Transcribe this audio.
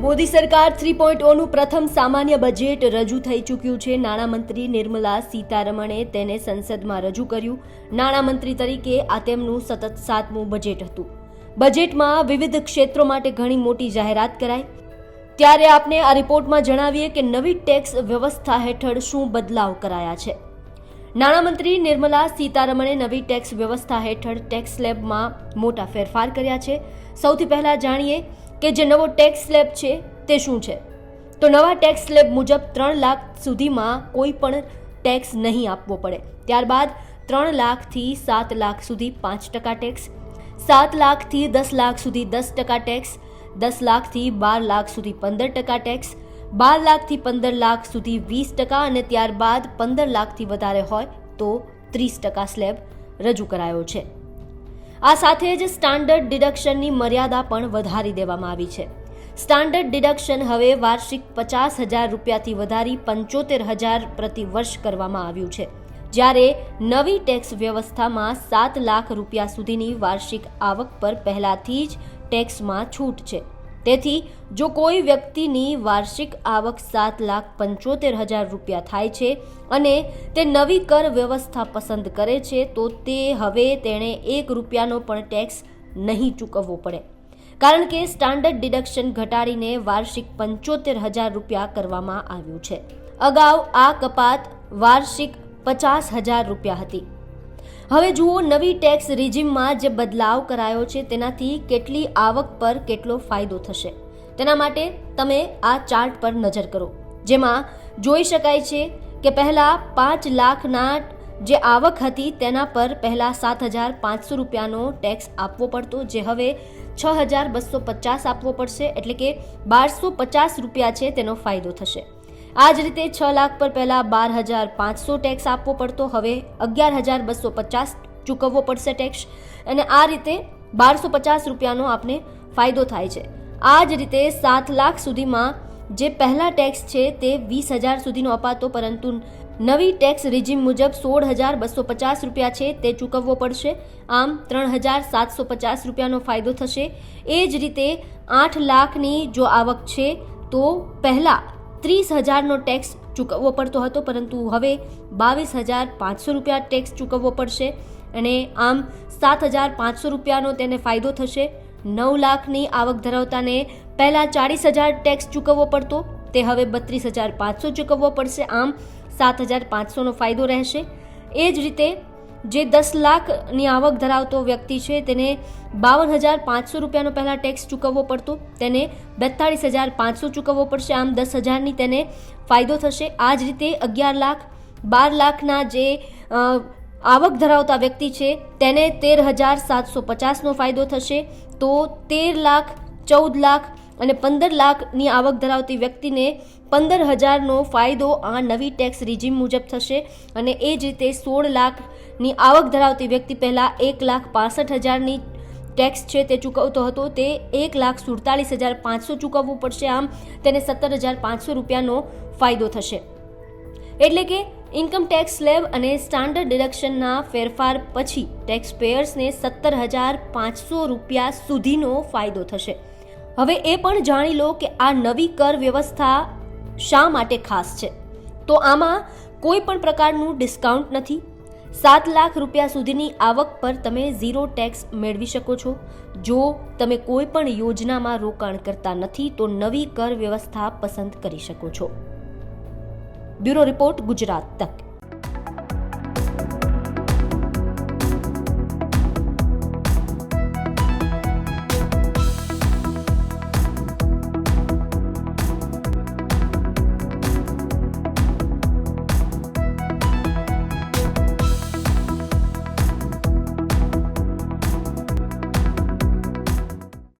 મોદી સરકાર three point ઓનું પ્રથમ સામાન્ય બજેટ રજૂ થઈ ચૂક્યું છે. નાણામંત્રી નિર્મલા સીતારમણે તેને સંસદમાં રજૂ કર્યું. નાણામંત્રી તરીકે આ તેમનું સતત સાતમું બજેટ હતું. બજેટમાં વિવિધ ક્ષેત્રો માટે ઘણી મોટી જાહેરાત કરાઈ. ત્યારે આપને આ રિપોર્ટમાં જણાવીએ કે નવી ટેક્સ વ્યવસ્થા હેઠળ શું બદલાવ કરાયા છે. નાણામંત્રી નિર્મલા સીતારમણે નવી ટેક્સ વ્યવસ્થા હેઠળ ટેક્સ સ્લેબમાં મોટા ફેરફાર કર્યા છે. સૌથી પહેલા જાણીએ કે જે નવો ટેક્સ સ્લેબ છે તે શું છે? તો નવા ટેક્સ સ્લેબ મુજબ ત્રણ લાખ સુધીમાં કોઈ પણ ટેક્સ નહીં આપવો પડે. ત્યારબાદ ત્રણ લાખથી સાત લાખ સુધી પાંચ ટકા ટેક્સ સાત લાખથી દસ લાખ સુધી દસ ટકા ટેક્સ દસ લાખથી બાર લાખ સુધી પંદર ટકા ટેક્સ બાર લાખથી પંદર લાખ સુધી વીસ ટકા અને ત્યારબાદ પંદર લાખથી વધારે હોય તો ત્રીસ ટકા સ્લેબ રજૂ કરાયો છે. આ સાથે જ સ્ટાન્ડર્ડ ડિડક્શનની મર્યાદા પણ વધારી દેવામાં આવી છે. સ્ટાન્ડર્ડ ડિડક્શન હવે વાર્ષિક પચાસ હજાર રૂપિયાથી વધારી પંચોતેર હજાર પ્રતિ વર્ષ કરવામાં આવ્યું છે. જ્યારે નવી ટેક્સ વ્યવસ્થામાં સાત લાખ રૂપિયા સુધીની વાર્ષિક આવક પર પહેલાથી જ ટેક્સમાં છૂટ છે. તેથી જો કોઈ વ્યક્તિની વાર્ષિક આવક સાત લાખ પંચોતેર હજાર રૂપિયા થાય છે અને તે નવી કર વ્યવસ્થા પસંદ કરે છે, તો તે હવે તેણે એક રૂપિયાનો પણ ટેક્સ નહીં ચૂકવવો પડે. કારણ કે સ્ટાન્ડર્ડ ડિડક્શન ઘટાડીને વાર્ષિક પંચોતેર હજાર રૂપિયા કરવામાં આવ્યું છે. અગાઉ આ કપાત વાર્ષિક પચાસ હજાર રૂપિયા હતી. હવે જુઓ, નવી ટેક્સ રિજિમમાં જે બદલાવ કરાયો છે, તેનાથી કેટલી આવક પર કેટલો ફાયદો થશે? તેના માટે તમે આ ચાર્ટ પર નજર કરો, જેમાં જોઈ શકાય છે કે પહેલાં પાંચ લાખના જે આવક હતી, તેના પર પહેલાં સાત હજાર પાંચસો રૂપિયાનો ટેક્સ આપવો પડતો, જે હવે છ હજાર બસો પચાસ આપવો પડશે, એટલે કે બારસો પચાસ રૂપિયા છે, તેનો ફાયદો થશે. આ જ રીતે છ લાખ પર પહેલાં બાર હજાર પાંચસો ટેક્સ આપવો પડતો, હવે અગિયાર હજાર બસો પચાસ ચૂકવવો પડશે ટેક્સ અને આ રીતે બારસો પચાસ રૂપિયાનો આપને ફાયદો થાય છે. આ જ રીતે સાત લાખ સુધીમાં જે પહેલા ટેક્સ છે તે વીસ હજાર સુધીનો અપાતો, પરંતુ નવી ટેક્સ રિજીમ મુજબ સોળ હજાર બસો પચાસ રૂપિયા છે તે ચૂકવવો પડશે. આમ ત્રણ હજાર સાતસો પચાસ રૂપિયાનો ફાયદો થશે. એ જ રીતે આઠ લાખની જો આવક છે, તો પહેલાં ત્રીસ હજારનો ટેક્સ ચૂકવવો પડતો હતો, પરંતુ હવે બાવીસ હજાર પાંચસો રૂપિયા ટેક્સ ચૂકવવો પડશે અને આમ સાત હજાર પાંચસો રૂપિયાનો તેને ફાયદો થશે. નવ લાખની આવક ધરાવતાને પહેલાં ચાળીસ હજાર ટેક્સ ચૂકવવો પડતો, તે હવે બત્રીસ હજાર પાંચસો ચૂકવવો પડશે. આમ સાત હજાર પાંચસોનો ફાયદો રહેશે. એ જ રીતે જે દસ લાખની આવક ધરાવતો વ્યક્તિ છે, તેને બાવન હજાર પાંચસો રૂપિયાનો પહેલાં ટેક્સ ચૂકવવો પડતો, તેને બેતાળીસ હજાર પાંચસો ચૂકવવો પડશે. આમ દસ હજારની તેને ફાયદો થશે. આ જ રીતે અગિયાર લાખ, બાર લાખના જે આવક ધરાવતા વ્યક્તિ છે, તેને તેર હજાર સાતસો પચાસનો ફાયદો થશે. તો તેર લાખ, ચૌદ લાખ અને પંદર લાખની આવક ધરાવતી વ્યક્તિને પંદર હજારનો ફાયદો આ નવી ટેક્સ રિજીમ મુજબ થશે. અને એ જ રીતે સોળ લાખની આવક ધરાવતી વ્યક્તિ પહેલાં એક લાખ પાસઠ હજારની ટેક્સ છે તે ચૂકવતો હતો. તે એક લાખ સુડતાલીસ હજાર પાંચસો ચૂકવવું પડશે આમ તેને સત્તર હજાર પાંચસો રૂપિયાનો ફાયદો થશે. એટલે કે ઇન્કમ ટેક્સ સ્લેબ અને સ્ટાન્ડર્ડ ડિડક્શનના ફેરફાર પછી ટેક્સ પેયર્સને સત્તર હજાર પાંચસો રૂપિયા સુધીનો ફાયદો થશે. હવે એ પણ જાણી લો કે આ નવી કર વ્યવસ્થા શા માટે ખાસ છે. તો આમાં કોઈ પણ પ્રકારનું ડિસ્કાઉન્ટ નથી. સાત લાખ રૂપિયા સુધીની આવક પર તમે ઝીરો ટેક્સ મેળવી શકો છો. જો તમે કોઈ પણ યોજનામાં રોકાણ કરતા નથી, તો નવી કર વ્યવસ્થા પસંદ કરી શકો છો. બ્યુરો રિપોર્ટ ગુજરાત તક.